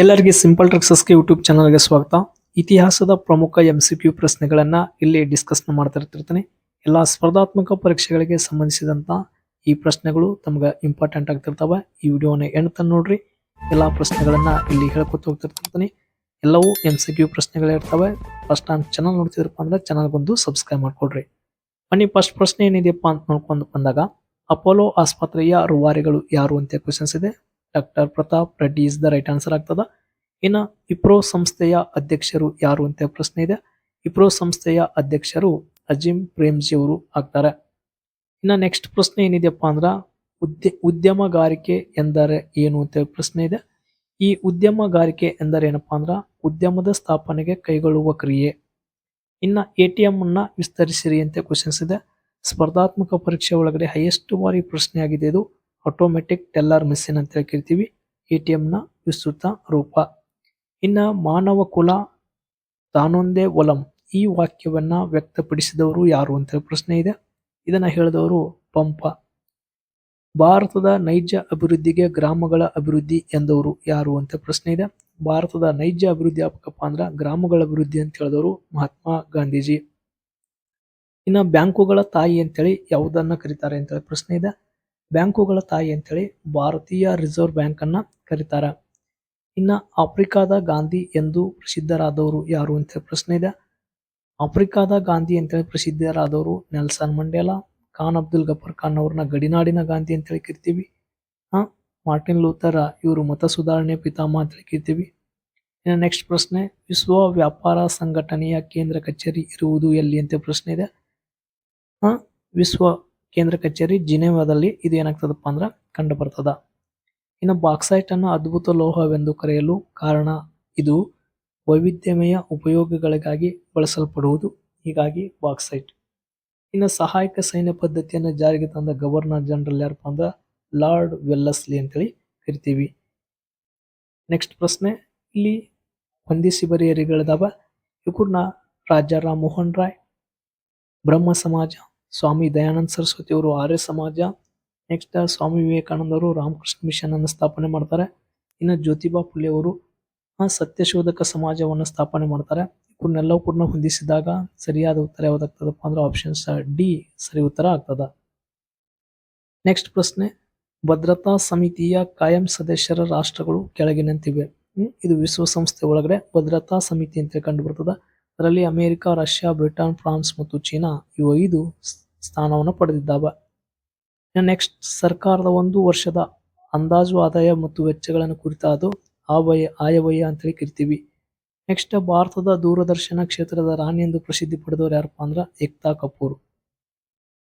ಎಲ್ಲರಿಗೆ simple ಟ್ರಿಕ್ಸಸ್ಗೆ YouTube ಚಾನಲ್ಗೆ ಸ್ವಾಗತ. ಇತಿಹಾಸದ ಪ್ರಮುಖ ಎಂ ಸಿ ಕ್ಯೂ ಪ್ರಶ್ನೆಗಳನ್ನು ಇಲ್ಲಿ ಡಿಸ್ಕಸ್ ಮಾಡ್ತಾ ಇರ್ತಿರ್ತೀನಿ. ಎಲ್ಲ ಸ್ಪರ್ಧಾತ್ಮಕ ಪರೀಕ್ಷೆಗಳಿಗೆ ಸಂಬಂಧಿಸಿದಂತ ಈ ಪ್ರಶ್ನೆಗಳು ತಮ್ಗೆ ಇಂಪಾರ್ಟೆಂಟ್ ಆಗ್ತಿರ್ತವೆ. ಈ ವಿಡಿಯೋನ ಎಣ್ತ ನೋಡ್ರಿ. ಎಲ್ಲಾ ಪ್ರಶ್ನೆಗಳನ್ನು ಇಲ್ಲಿ ಹೇಳ್ಕೊತ ಹೋಗ್ತಿರ್ತಿರ್ತೀನಿ. ಎಲ್ಲವೂ ಎಂ ಸಿ ಕ್ಯೂ ಪ್ರಶ್ನೆಗಳೇ ಇರ್ತವೆ. ಫಸ್ಟ್ ಟೈಮ್ ಚಾನಲ್ ನೋಡ್ತಿದ್ರಪ್ಪ ಅಂದ್ರೆ ಚಾನಲ್ ಬಂದು ಸಬ್ಸ್ಕ್ರೈಬ್ ಮಾಡ್ಕೊಡ್ರಿ ಬನ್ನಿ ಫಸ್ಟ್ ಪ್ರಶ್ನೆ ಏನಿದೆಯಪ್ಪ ಅಂತ ನೋಡ್ಕೊಂಡು ಬಂದಾಗ, ಅಪೋಲೋ ಆಸ್ಪತ್ರೆಯ ರೂವಾರಿಗಳು ಯಾರು ಅಂತ ಕ್ವಶನ್ಸ್ ಇದೆ. Doctor Pratap Reddy is the right answer ಆಗ್ತದ. ಇನ್ನು ಇಪ್ರೋ ಸಂಸ್ಥೆಯ ಅಧ್ಯಕ್ಷರು ಯಾರು ಅಂತ ಪ್ರಶ್ನೆ ಇದೆ. ಇಪ್ರೋ ಸಂಸ್ಥೆಯ ಅಧ್ಯಕ್ಷರು ಅಜಿಮ್ ಪ್ರೇಮ್ಜಿ ಅವರು ಆಗ್ತಾರೆ. ಇನ್ನ ನೆಕ್ಸ್ಟ್ ಪ್ರಶ್ನೆ ಏನಿದೆಯಪ್ಪ ಅಂದ್ರೆ ಉದ್ಯ, ಉದ್ಯಮಗಾರಿಕೆ ಎಂದರೆ ಏನು ಅಂತ ಪ್ರಶ್ನೆ ಇದೆ. ಈ ಉದ್ಯಮಗಾರಿಕೆ ಎಂದರೆ ಏನಪ್ಪಾ ಅಂದ್ರೆ ಉದ್ಯಮದ ಸ್ಥಾಪನೆಗೆ ಕೈಗೊಳ್ಳುವ ಕ್ರಿಯೆ. ಇನ್ನ ಎ ಟಿ ಅನ್ನ ವಿಸ್ತರಿಸಿರಿ ಅಂತ ಕ್ವಶನ್ಸ್ ಇದೆ. ಸ್ಪರ್ಧಾತ್ಮಕ ಪರೀಕ್ಷೆ ಒಳಗಡೆ ಹೈಯೆಸ್ಟ್ ಬಾರಿ ಪ್ರಶ್ನೆ ಆಗಿದೆ ಇದು. ಆಟೋಮೆಟಿಕ್ ಟೆಲ್ಲರ್ ಮೆಷಿನ್ ಅಂತ ಕರಿತೀವಿ ಎ ಟಿ ನ ವಿಸ್ತೃತ ರೂಪ. ಇನ್ನ ಮಾನವ ಕುಲ ತಾನೊಂದೇ ಒಲಂ, ಈ ವಾಕ್ಯವನ್ನ ವ್ಯಕ್ತಪಡಿಸಿದವರು ಯಾರು ಅಂತ ಪ್ರಶ್ನೆ ಇದೆ. ಇದನ್ನ ಹೇಳಿದವರು ಪಂಪ. ಭಾರತದ ನೈಜ ಅಭಿವೃದ್ಧಿಗೆ ಗ್ರಾಮಗಳ ಅಭಿವೃದ್ಧಿ ಎಂದವರು ಯಾರು ಅಂತ ಪ್ರಶ್ನೆ ಇದೆ. ಭಾರತದ ನೈಜ ಅಭಿವೃದ್ಧಿ ಯಾಕಪ್ಪ ಅಂದ್ರೆ ಗ್ರಾಮಗಳ ಅಭಿವೃದ್ಧಿ ಅಂತ ಹೇಳಿದವರು ಮಹಾತ್ಮ ಗಾಂಧೀಜಿ. ಇನ್ನ ಬ್ಯಾಂಕುಗಳ ತಾಯಿ ಅಂತೇಳಿ ಯಾವುದನ್ನ ಕರೀತಾರೆ ಅಂತ ಪ್ರಶ್ನೆ ಇದೆ. ಬ್ಯಾಂಕುಗಳ ತಾಯಿ ಅಂತೇಳಿ ಭಾರತೀಯ ರಿಸರ್ವ್ ಬ್ಯಾಂಕ್ ಅನ್ನ ಇನ್ನು ಇನ್ನ ಆಫ್ರಿಕಾದ ಗಾಂಧಿ ಎಂದು ಪ್ರಸಿದ್ಧರಾದವರು ಯಾರು ಅಂತ ಪ್ರಶ್ನೆ ಇದೆ. ಆಫ್ರಿಕಾದ ಗಾಂಧಿ ಅಂತೇಳಿ ಪ್ರಸಿದ್ಧರಾದವರು ನೆಲ್ಸನ್ ಮಂಡೇಲಾ, ಖಾನ್ ಅಬ್ದುಲ್ ಗಫರ್ ಖಾನ್ ಅವ್ರನ್ನ ಗಡಿನಾಡಿನ ಗಾಂಧಿ ಅಂತೇಳಿ ಕರಿತೀವಿ. ಹಾಂ, ಮಾರ್ಟಿನ್ ಲೂಥರ್ ಇವರು ಮತ ಸುಧಾರಣೆ ಪಿತಾಮಹ ಅಂತೇಳಿ ಕರಿತೀವಿ. ಇನ್ನು ನೆಕ್ಸ್ಟ್ ಪ್ರಶ್ನೆ, ವಿಶ್ವ ವ್ಯಾಪಾರ ಸಂಘಟನೆಯ ಕೇಂದ್ರ ಕಚೇರಿ ಇರುವುದು ಎಲ್ಲಿ ಅಂತ ಪ್ರಶ್ನೆ ಇದೆ. ಹಾಂ, ವಿಶ್ವ ಕೇಂದ್ರ ಕಚೇರಿ ಜಿನೆವಾದಲ್ಲಿ ಇದು ಏನಾಗ್ತದಪ್ಪ ಅಂದ್ರೆ ಕಂಡು ಬರ್ತದ ಇನ್ನು ಬಾಕ್ಸೈಟ್ ಅನ್ನು ಅದ್ಭುತ ಲೋಹವೆಂದು ಕರೆಯಲು ಕಾರಣ ಇದು ವೈವಿಧ್ಯಮಯ ಉಪಯೋಗಗಳಿಗಾಗಿ ಬಳಸಲ್ಪಡುವುದು. ಹೀಗಾಗಿ ಬಾಕ್ಸೈಟ್. ಇನ್ನು ಸಹಾಯಕ ಸೈನ್ಯ ಪದ್ಧತಿಯನ್ನು ಜಾರಿಗೆ ತಂದ ಗವರ್ನರ್ ಜನರಲ್ ಯಾರಪ್ಪ ಅಂದ್ರೆ ಲಾರ್ಡ್ ವೆಲ್ಲಸ್ಲಿ ಅಂತೇಳಿ ಕರಿತೀವಿ. ನೆಕ್ಸ್ಟ್ ಪ್ರಶ್ನೆ, ಇಲ್ಲಿ ಹೊಂದಿಸಿ ಬರೆಯರಿಗಳಿದಾವ ಇವ್ರನ್ನ ರಾಜಾ ರಾಮ್ ಮೋಹನ್ ರಾಯ್, ಬ್ರಹ್ಮ ಸಮಾಜ ಸ್ವಾಮಿ ದಯಾನಂದ ಸರಸ್ವತಿ ಅವರು ಆರ್ಯ ಸಮಾಜ. ನೆಕ್ಸ್ಟ್ ಸ್ವಾಮಿ ವಿವೇಕಾನಂದ ಅವರು ರಾಮಕೃಷ್ಣ ಮಿಷನ್ ಅನ್ನು ಸ್ಥಾಪನೆ ಮಾಡ್ತಾರೆ. ಇನ್ನು ಜ್ಯೋತಿಬಾ ಫುಲೆ ಅವರು ಸತ್ಯಶೋಧಕ ಸಮಾಜವನ್ನು ಸ್ಥಾಪನೆ ಮಾಡ್ತಾರೆ. ಇವ್ರನ್ನೆಲ್ಲವೂ ಕೂಡ ಹೊಂದಿಸಿದಾಗ ಸರಿಯಾದ ಉತ್ತರ ಯಾವ್ದಾಗ್ತದಪ್ಪ ಅಂದ್ರೆ ಆಪ್ಷನ್ಸ್ ಡಿ ಸರಿ ಉತ್ತರ ಆಗ್ತದ. ನೆಕ್ಸ್ಟ್ ಪ್ರಶ್ನೆ, ಭದ್ರತಾ ಸಮಿತಿಯ ಕಾಯಂ ಸದಸ್ಯರ ರಾಷ್ಟ್ರಗಳು ಕೆಳಗಿನಂತಿವೆ ಇದು ವಿಶ್ವಸಂಸ್ಥೆ ಒಳಗಡೆ ಭದ್ರತಾ ಸಮಿತಿ ಅಂತ ಕಂಡು ಬರ್ತದ. ಅದರಲ್ಲಿ ಅಮೆರಿಕ, ರಷ್ಯಾ, ಬ್ರಿಟನ್, ಫ್ರಾನ್ಸ್ ಮತ್ತು ಚೀನಾ ಇವು ಐದು ಸ್ಥಾನವನ್ನು ಪಡೆದಿದ್ದಾವೆ. ನೆಕ್ಸ್ಟ್ ಸರ್ಕಾರದ ಒಂದು ವರ್ಷದ ಅಂದಾಜು ಆದಾಯ ಮತ್ತು ವೆಚ್ಚಗಳನ್ನು ಕುರಿತಾದ ಆವಯ, ಆಯವ್ಯಯ ಅಂತೇಳಿ ಕರಿತೀವಿ. ನೆಕ್ಸ್ಟ್ ಭಾರತದ ದೂರದರ್ಶನ ಕ್ಷೇತ್ರದ ರಾಣಿ ಎಂದು ಪ್ರಸಿದ್ಧಿ ಪಡೆದವರು ಯಾರಪ್ಪ ಅಂದ್ರೆ ಏಕ್ತಾ ಕಪೂರ್.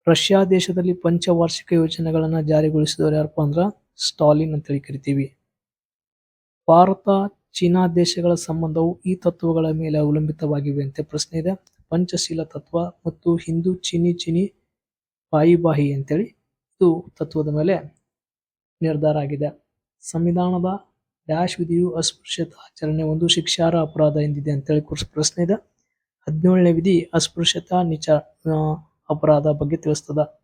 ರಷ್ಯಾ ದೇಶದಲ್ಲಿ ಪಂಚವಾರ್ಷಿಕ ಯೋಜನೆಗಳನ್ನು ಜಾರಿಗೊಳಿಸಿದವರು ಯಾರಪ್ಪ ಅಂದ್ರೆ ಸ್ಟಾಲಿನ್ ಅಂತೇಳಿ ಕರಿತೀವಿ. ಭಾರತ, ಚೀನಾ ದೇಶಗಳ ಸಂಬಂಧವು ಈ ತತ್ವಗಳ ಮೇಲೆ ಅವಲಂಬಿತವಾಗಿವೆ ಅಂತ ಪ್ರಶ್ನೆ ಇದೆ. ಪಂಚಶೀಲ ತತ್ವ ಮತ್ತು ಹಿಂದೂ ಚೀನಿ ಚೀನಿ ಬಾಯಿ ಅಂತೇಳಿ ಇದು ತತ್ವದ ಮೇಲೆ ನಿರ್ಧಾರ ಆಗಿದೆ. ಸಂವಿಧಾನದ ಡ್ಯಾಶ್ ವಿಧಿಯು ಅಸ್ಪೃಶ್ಯತಾ ಆಚರಣೆ ಒಂದು ಶಿಕ್ಷಾರ ಅಪರಾಧ ಎಂದಿದೆ ಅಂತೇಳಿ ಪ್ರಶ್ನೆ ಇದೆ. ಹದಿನೇಳನೇ ವಿಧಿ ಅಸ್ಪೃಶ್ಯತಾ ನಿಚ ಅಪರಾಧ ಬಗ್ಗೆ ತಿಳಿಸ್ತದ.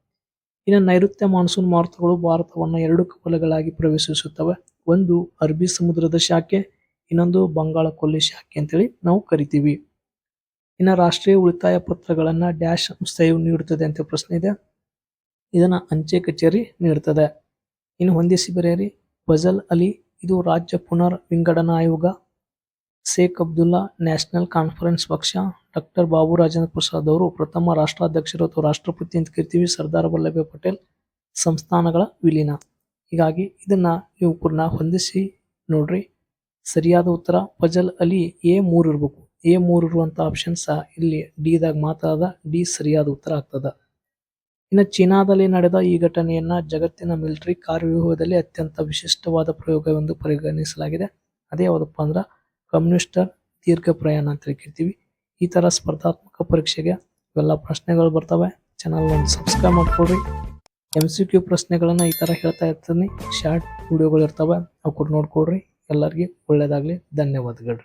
ಇನ್ನು ನೈಋತ್ಯ ಮಾನ್ಸೂನ್ ಮಾರುತಗಳು ಭಾರತವನ್ನು ಎರಡು ಕಪಲಗಳಾಗಿ ಪ್ರವೇಶಿಸುತ್ತವೆ. ಒಂದು ಅರಬ್ಬಿ ಸಮುದ್ರದ ಶಾಖೆ, ಇನ್ನೊಂದು ಬಂಗಾಳ ಕೊಲ್ಲಿ ಶಾಖೆ ಅಂತೇಳಿ ನಾವು ಕರಿತೀವಿ. ಇನ್ನು ರಾಷ್ಟ್ರೀಯ ಉಳಿತಾಯ ಪತ್ರಗಳನ್ನು ಡ್ಯಾಶ್ ಸಂಸ್ಥೆಯು ನೀಡುತ್ತದೆ ಅಂತ ಪ್ರಶ್ನೆ ಇದೆ. ಇದನ್ನ ಅಂಚೆ ಕಚೇರಿ ನೀಡುತ್ತದೆ ಇನ್ನು ಹೊಂದಿಸಿ ಬರೆಯಿರಿ. ಫಜಲ್ ಅಲಿ, ಇದು ರಾಜ್ಯ ಪುನರ್ ವಿಂಗಡನಾ ಆಯೋಗ. ಶೇಖ್ ಅಬ್ದುಲ್ಲಾ, ನ್ಯಾಷನಲ್ ಕಾನ್ಫರೆನ್ಸ್ ಪಕ್ಷ. ಡಾಕ್ಟರ್ ಬಾಬು ರಾಜೇಂದ್ರ ಪ್ರಸಾದ್ ಅವರು ಪ್ರಥಮ ರಾಷ್ಟ್ರಾಧ್ಯಕ್ಷರು ಅಥವಾ ರಾಷ್ಟ್ರಪತಿ ಅಂತ ಕರಿತೀವಿ. ಸರ್ದಾರ್ ವಲ್ಲಭಾಯ್ ಪಟೇಲ್ ಸಂಸ್ಥಾನಗಳ ವಿಲೀನ. ಹೀಗಾಗಿ ಇದನ್ನ ನೀವು ಪೂರ್ಣ ಹೊಂದಿಸಿ ನೋಡ್ರಿ. ಸರಿಯಾದ ಉತ್ತರ ಫಜಲ್ ಅಲಿ ಎ ಮೂರು ಇರಬೇಕು. ಎ ಮೂರು ಇರುವಂತ ಆಪ್ಷನ್ಸ್ ಇಲ್ಲಿ ಡಿ ದಾಗ ಮಾತಾದ ಡಿ ಸರಿಯಾದ ಉತ್ತರ ಆಗ್ತದ. ಇನ್ನು ಚೀನಾದಲ್ಲಿ ನಡೆದ ಈ ಘಟನೆಯನ್ನ ಜಗತ್ತಿನ ಮಿಲಿಟರಿ ಕಾರ್ಯವ್ಯೂಹದಲ್ಲಿ ಅತ್ಯಂತ ವಿಶಿಷ್ಟವಾದ ಪ್ರಯೋಗವೆಂದು ಪರಿಗಣಿಸಲಾಗಿದೆ. ಅದೇ ಯಾವುದಪ್ಪ ಅಂದ್ರೆ ಕಮ್ಯುನಿಸ್ಟರ್ ದೀರ್ಘ ಪ್ರಯಾಣ ಅಂತ ಕರಿತೀವಿ ಈ ಥರ ಸ್ಪರ್ಧಾತ್ಮಕ ಪರೀಕ್ಷೆಗೆ ಇವೆಲ್ಲ ಪ್ರಶ್ನೆಗಳು ಬರ್ತವೆ. ಚಾನಲ್ ಒಂದು ಸಬ್ಸ್ಕ್ರೈಬ್ ಮಾಡ್ಕೊಡ್ರಿ. ಎಂ ಸಿ ಕ್ಯೂ ಪ್ರಶ್ನೆಗಳನ್ನ ಈ ಥರ ಹೇಳ್ತಾ ಇರ್ತೀನಿ. ಶಾರ್ಟ್ ವಿಡಿಯೋಗಳು ಇರ್ತವೆ ಅವು ಕೂಡ ನೋಡ್ಕೊಡ್ರಿ. ಎಲ್ಲರಿಗೂ ಒಳ್ಳೇದಾಗಲಿ. ಧನ್ಯವಾದಗಳು